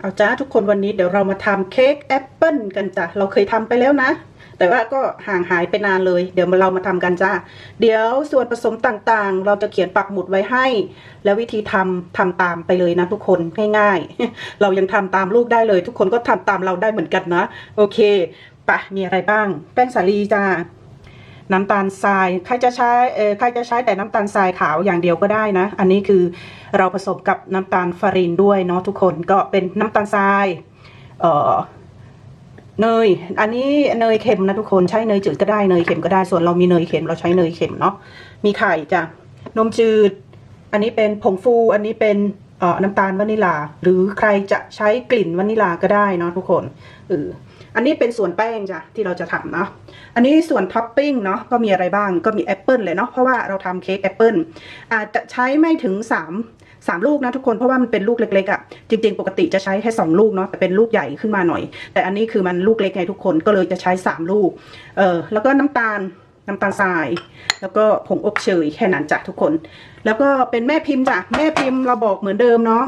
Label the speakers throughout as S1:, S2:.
S1: เอาจ้าทุกคนวันนี้เดี๋ยวเรามาทำเค้กแอปเปิลกันจ้ะเราเคยทำไปแล้วนะ แต่ว่าก็ห่างหายไปนานเลย เดี๋ยวเรามาทำกันจ้าเดี๋ยวส่วนผสมต่างๆ เราจะเขียนปักหมุดไว้ให้ แล้ววิธีทำทำตามไปเลยนะทุกคนง่ายๆ เรายังทำตามลูกได้เลย ทุกคนก็ทำตามเราได้เหมือนกันนะ โอเคปะมีอะไรบ้าง แป้งสาลีจ้า น้ำตาลทรายใครจะใช้เออใครจะใช้แต่น้ำตาลทรายขาวอย่างเดียวก็ได้นะ อันนี้คือเราผสมกับน้ำตาลฟารินด้วยเนาะทุกคนก็เป็นน้ำตาลทรายเอ่อเนย อันนี้เนยเค็มนะทุกคนใช้เนยจืดก็ได้เนยเค็มก็ได้ส่วนเรามีเนยเค็มเราใช้เนยเค็มเนาะมีไข่จ้ะนมจืด อันนี้เป็นผงฟู อันนี้เป็นเอ่อน้ำตาลวานิลา หรือใครจะใช้กลิ่นวานิลาก็ได้เนาะทุกคนเอออันนี้เป็นส่วนแป้งจ้ะที่เราจะทำเนาะ อันนี้ส่วนท็อปปิ้งเนาะก็มีอะไรบ้างก็มีแอปเปิลเลยเนาะเพราะว่าเราทำเค้กแอปเปิลอาจจะใช้ไม่ถึง 3 3 ลูกนะทุกคนเพราะว่ามันเป็นลูกเล็กๆอะ่ะจริง ๆ ปกติจะใช้แค่2ลูกเนาะแต่เป็นลูกใหญ่ขึ้นมาหน่อย แต่อันนี้คือมันลูกเล็กไงทุกคนก็เลยจะใช้ 3 ลูกเออแล้วก็น้ำตาลน้ำตาลทราย แล้วก็ผงอบเชยแค่นั้นจ้ะทุกคน แล้วก็เป็นแม่พิมพ์จ้ะแม่พิมพ์เราบอกเหมือนเดิมเนาะ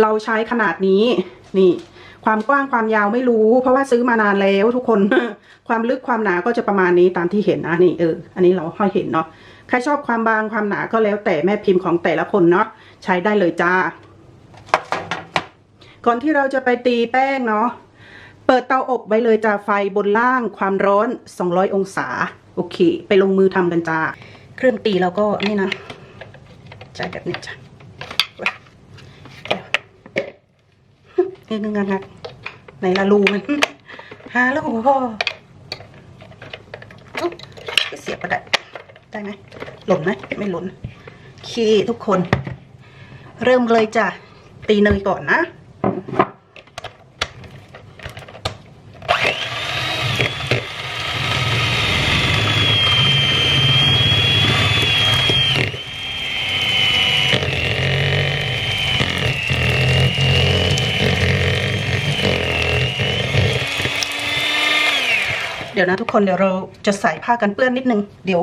S1: เราใช้ขนาดนี้นี่ ความกว้างความยาวไม่รู้ เพราะว่าซื้อมานานแล้วทุกคนความลึกความหนาก็จะประมาณนี้ตามที่เห็นนะนี่เอออันนี้เราให้เห็นเนาะใครชอบความบางความหนาก็แล้วแต่แม่พิมพ์ของแต่ละคนเนาะใช้ได้เลยจ้า ก่อนที่เราจะไปตีแป้งเนาะเปิดเตาอบไว้เลยจ้าไฟบนล่างความร้อน 200 องศา โอเค ไปลงมือทำกันจ้า เครื่องตีเราก็นี่นะใช้แบบนี้จ้ะเงงงักๆไหนละรูมันหาแล้วพ่ออุ๊ยเสียบก็ได้ได้ไหมหล่นไหมไม่หล่นคีทุกคน เริ่มเลยจ้ะตีเนยก่อนนะ เดี๋ยวนะทุกคนเดี๋ยวเราจะใส่ผ้ากันเปื้อนนิดนึง เดี๋ยว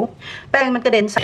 S1: แป้งมันกระเด็นใส่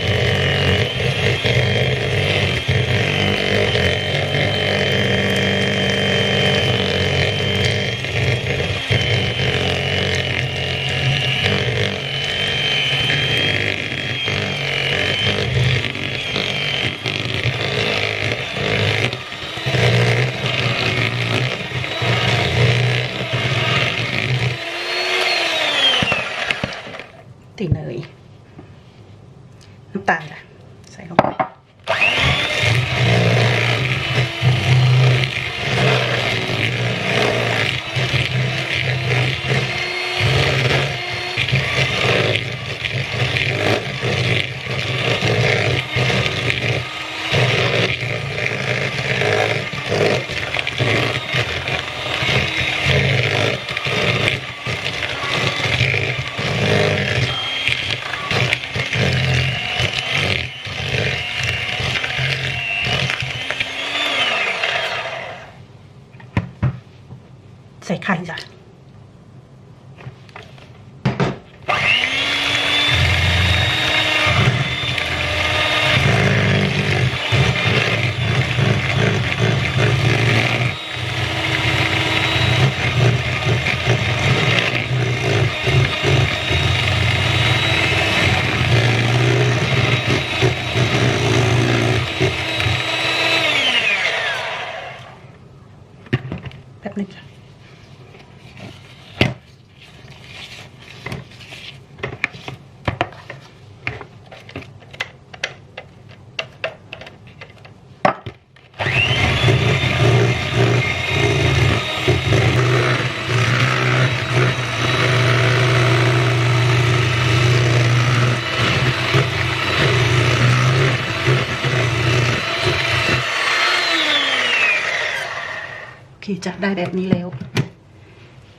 S1: จะได้แบบนี้แล้ว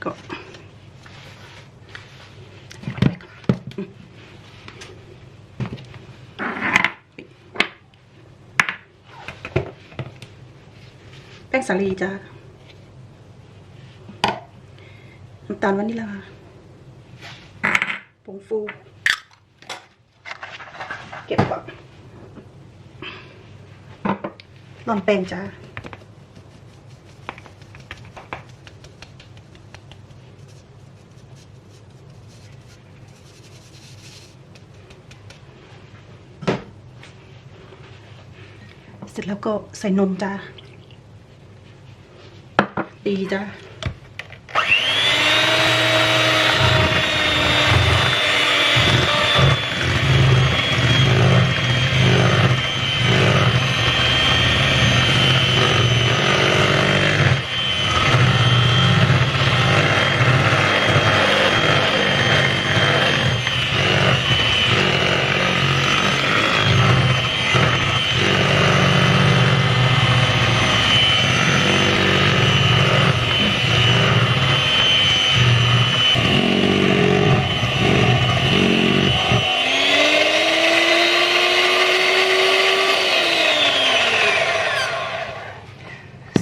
S1: ก็แป้งสาลีจ้าน้ำตาลวานิลาผงฟู เก็บก่อนร่อนแป้งจ้า เสร็จแล้วก็ใส่นมจ้าดีจ้า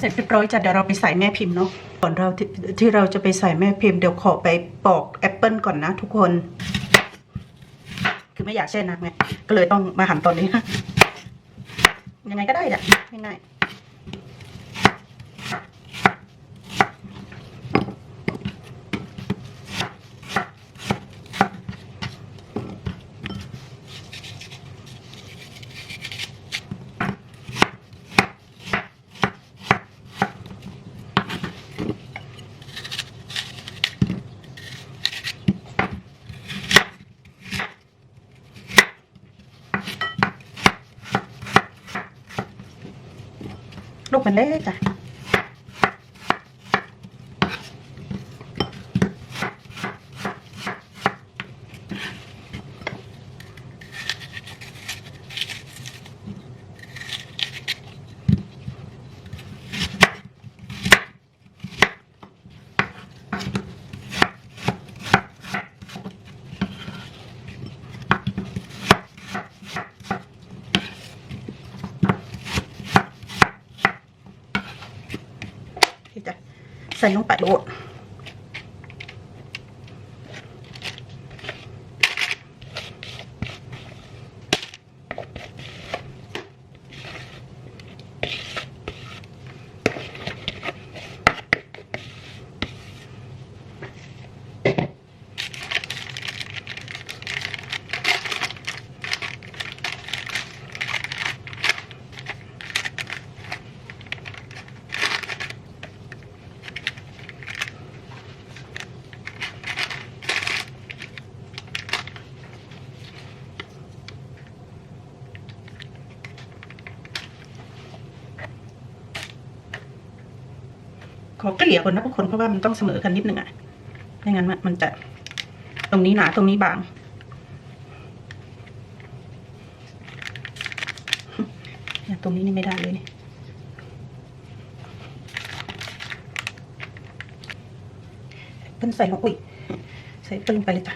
S1: ร็จเรียบร้อยจ้ะเดี๋ยวเราไปใส่แม่พิมพ์เนาะก่อนเราที่ที่เราจะไปใส่แม่พิมพ์เดี๋ยวขอไปปอกแอปเปิลก่อนนะทุกคน คือไม่อยากแช่น้ำไงก็เลยต้องมาหั่นตอนนี้ ยังไงก็ได้แหละง่ายๆ ลูกมันเล็กจ้ะที่จะ ใส่ล งไปโลดขอเกลี่ยคนนะทุกคนเพราะว่ามันต้องเสมอกันนิดนึงอะไม่งั้นมันมันจะตรงนี้หนาตรงนี้บางเนี่ยตรงนี้นี่ไม่ได้เลยนี่เพิ่นใส่ลงอุ้ยใส่เพิ่นลงไปเลยจ้ะ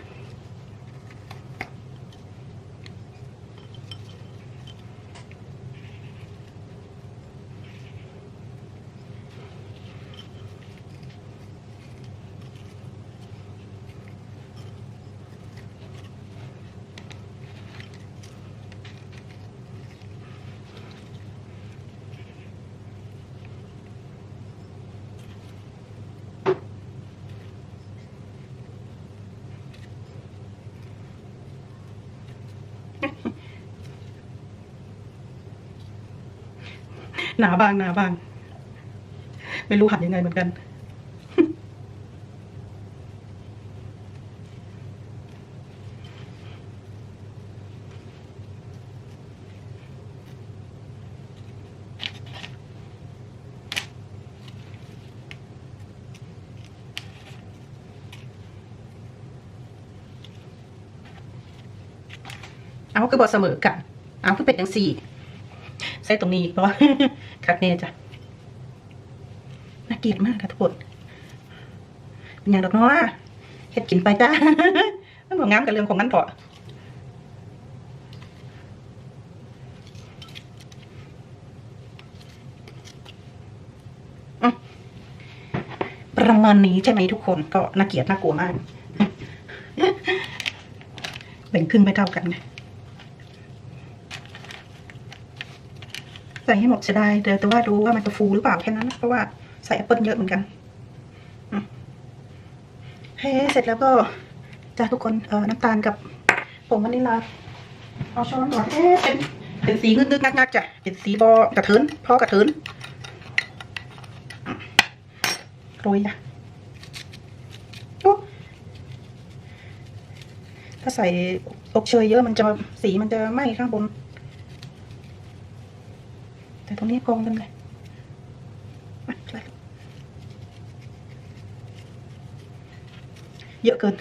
S1: หนาบางหนาบาง ไม่รู้หัดยังไงเหมือนกัน เอาคือบอเสมอกัน เอาคือเป็นอย่างสี่ ส่ตรงนี้เพราะคักแน่จ้ะน่าเกลียดมากค่ะทุกคนเป็นอย่างดอกเนาะเฮ็ดกินไปจ้ามันบอกงามกับเรื่องของมันเถอะประมาณนี้ใช่ไหมทุกคนก็น่าเกลียดน่ากลัวมากแบ่งครึ่งไม่เท่ากันไง ส่ให้หมดจะได้เดี๋ยวแต่ว่าดูว่ามันจะฟูหรือเปล่าแค่นั้น เพราะว่าใส่แอปเปิลเยอะเหมือนกันเฮ้เสร็จแล้วก็จ้าทุกคนเออน้ำตาลกับผงวานิลาเอาช้อนก่อนเอ๊ะเป็นเป็นสีงึกๆงักๆจ้ะเป็นสีบอกระเทินพอกระเทินโรยจ้ะถ้าใส่อบเชยเยอะมันจะสีมันจะไหม้ข้างบน นี้กองกันเลยมาใส่เยอะเกิน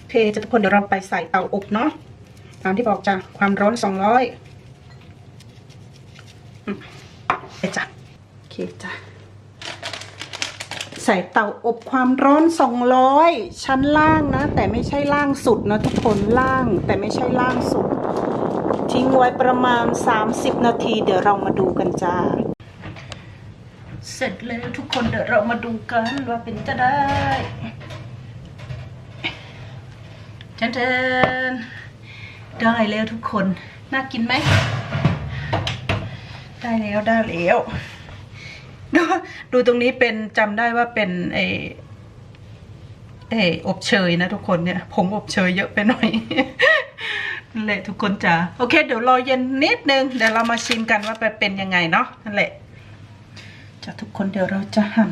S1: โอเคจะทุกคนเดี๋ยวเราไปใส่เตาอบเนาะตามที่บอกจ้ะความร้อนสองร้อยไปจ้ะโอเค จ้ะ ใส่เตาอบความร้อนสองร้อยชั้นล่างนะ แต่ไม่ใช่ล่างสุดนะทุกคนล่างแต่ไม่ใช่ล่างสุด ทิ้งไว้ประมาณ 30 นาที เดี๋ยวเรามาดูกันจ้าเสร็จแล้วทุกคนเดี๋ยวเรามาดูกันว่าเป็นจะได้เชนๆได้แล้วทุกคน น่ากินไหม ได้แล้วได้แล้ว ดูดูตรงนี้เป็นจำได้ว่าเป็นเอเอออบเชยนะทุกคนเนี่ยผงอบเชยเยอะไปหน่อยนั่นแหละทุกคนจ๋าโอเค เดี๋ยวรอเย็นนิดนึงเดี๋ยวเรามาชิมกันว่าเป็นยังไงเนาะนั่นแหละจ้าทุกคนเดี๋ยวเราจะหั่น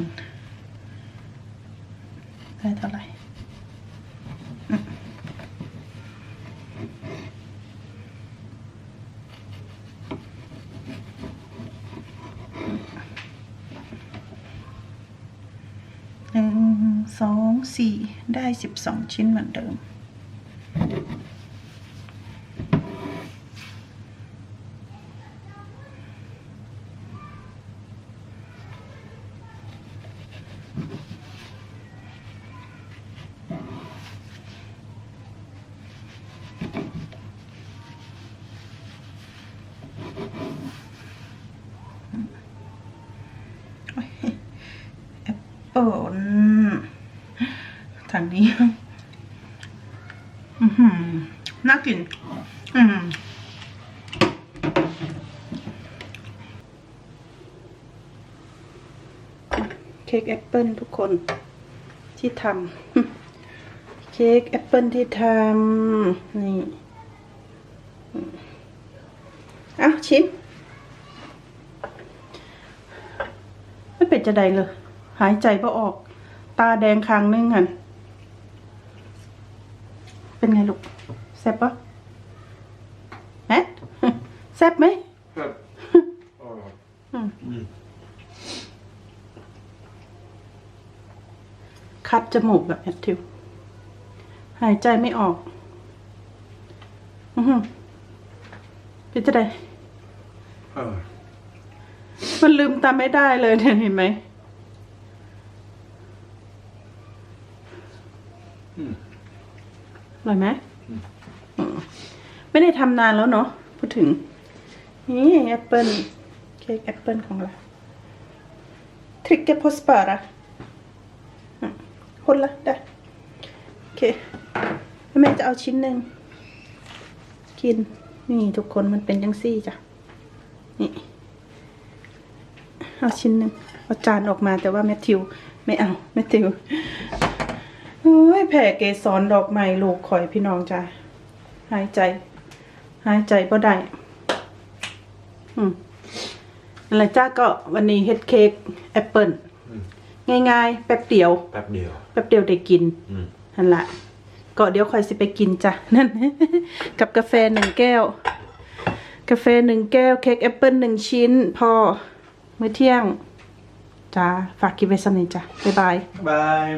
S1: ได้เท่าไหร่ หนึ่ง สองสี่ได้สิบสองชิ้นเหมือนเดิมโอ้ยแอปเปิล นี้ อือหือน่ากิน อืมเค้กแอปเปิลทุกคนที่ทำเค้กแอปเปิลที่ทำนี่เอาชิมไม่เป็นจะใดเลย หายใจบ่ออก ตาแดงคางนึงหัน เป็นไงลูกแซ่บปะแฮะแซ่บไหม
S2: Fett. Ja.
S1: อืม
S2: Mm.
S1: คัดจมูกแบบแอดทิว หายใจไม่ออก อือหือเป็นจะใด
S2: Ja.
S1: มันลืมตาไม่ได้เลยเนี่ยเห็นไหม
S2: อืม
S1: อ ร่อยไหมไม่ได้ทำนานแล้วเนาะพูดถึง นี่แอปเปิลเค้กแอปเปิลของเราทริกเกอร์พอสปาระคนละได้โอเคแล้วแม่จะเอาชิ้นหนึ่งกิน นี่ทุกคนมันเป็นยังซี่จ้ะนี่เอาชิ้นหนึ่งเอาจานออกมาแต่ว่าแมทธิว ไม่เอาแมทธิว โอ้ยแผ่เกสรดอกไม้ลูกข่อยพี่น้องจ้ะหายใจ หายใจก็ได้ อืมอะไรจ้าก็วันนี้เฮ็ดเค้กแอปเปิล
S2: อืม
S1: ง่ายๆ แป๊บเดียว
S2: แป๊บเดียว
S1: แป๊บเดียวได้กิน
S2: อืม
S1: นั่นแหละก็เดี๋ยวคอยสิไปกินจ้ะนั่น กับกาแฟหนึ่งแก้ว กาแฟหนึ่งแก้วเค้กแอปเปิลหนึ่งชิ้น พอมื้อเที่ยงจ้าฝากกินไว้สักนิดจ้ะบ๊ายบาย
S2: บาย